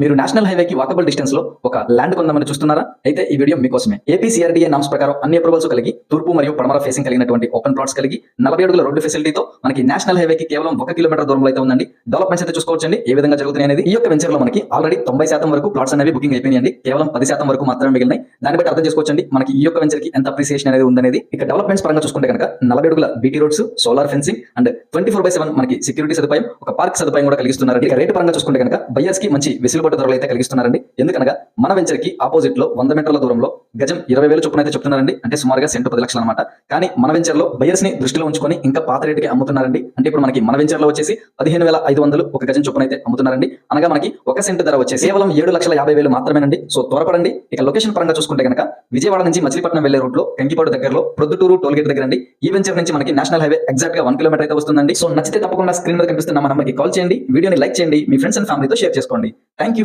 మీరు నేషనల్ హైవేకి వాకబుల్ డిస్టెన్స్లో ఒక ల్యాండ్ కొందామని చూస్తున్నారా? అయితే ఈ వీడియో మీకోసమే. ఏపీ సిఆర్డీఏ నామ్స్ ప్రకారం అన్ని అప్రూవల్స్ కలిగి తూర్పు మరియు పడమర ఫేసింగ్ కలిగినటువంటి ఓపెన్ ప్లాట్స్ కలిగి నలభై అడుగుల రోడ్డు ఫెసిలిటీతో మనకి నేషనల్ హైవేకి కేవలం ఒక కిలోమీటర్ దూరంలో అయితే ఉందండి. డెవలప్మెంట్స్ అయితే చూసుకోవచ్చండి. ఏ విధంగా జరుగుతున్నాయి అనేది ఈ యొక్క వెంచర్లో మనకి ఆల్రెడీ తొంభై శాతం వరకు ప్లాట్స్ అనేవి బుకింగ్ అయిపోయినాయండి. కేవలం పది శాతం వరకు మాత్రమే మిగిలినాయి. దాన్ని బట్టి అర్థం చేసుకోవచ్చండి. మనకి ఈ యొక్క వెంచర్కి ఎంత అప్రిసియేషన్ అనేది ఉందనేది. ఇక డెవలప్మెంట్స్ పరంగా చూసుకుంటే కనుక నలభై అడుగుల BT roads solar fencing and twenty four by seven మనకి సెక్యూరిటీ సదుపాయం ఒక పార్క్ సదుపాయం కూడా కలిగిస్తున్నారు ఇక రేటు పరంగా చూసుకుంటే కనుక బయర్స్కి మంచి వెసులుబాటు ధరలు అయితే కలిగిస్తున్నారండి. ఎందుకనగా మన వెంచర్కి ఆపోజిట్లో వంద మీటర్ల దూరంలో గజం ఇరవై వేలు చొప్పున అయితే చెప్తున్నారండి. అంటే సుమారుగా సెంటు పది లక్షలు అనమాట కానీ మన వెంచర్లో బయర్స్ని దృష్టిలో ఉంచుకొని ఇంకా పాత రేటుకి అమ్ముతున్నారండి. అంటే ఇప్పుడు మనకి మన వెంచర్లో వచ్చేసి పదిహేను వేల ఐదు వందలు ఒక గజం చొప్పున అయితే అమ్ముతున్నారండి. అనగా మనకి ఒక సెంటు ధర వచ్చేసి కేవలం ఏడు లక్షల యాభై వేలు మాత్రమేనండి. సో త్వరపడండి. ఇక లొకేషన్ పరంగా చూసుకుంటే కనుక విజయవాడ నుంచి మచిలీపట్నం వెళ్ళే రూట్లో కంకిపాడు దగ్గరలో ప్రొద్దుటూరు టోల్ గేట్ దగ్గర అండి. ఈ వెంచర్ నుంచి మనకి నేషనల్ హైవే ఎగ్జాక్ట్గా వన్ కిలోమీటర్ అయితే వస్తుందండి. సో నచ్చితే తప్పకుండా స్క్రీన్ మీద కనిపిస్తున్న మన నెంబర్కి కాల్ చేయండి. వీడియోని లైక్ చేయండి. మీ ఫ్రెండ్స్ అండ్ ఫ్యామిలీతో షేర్ చేసుకోండి. Thank you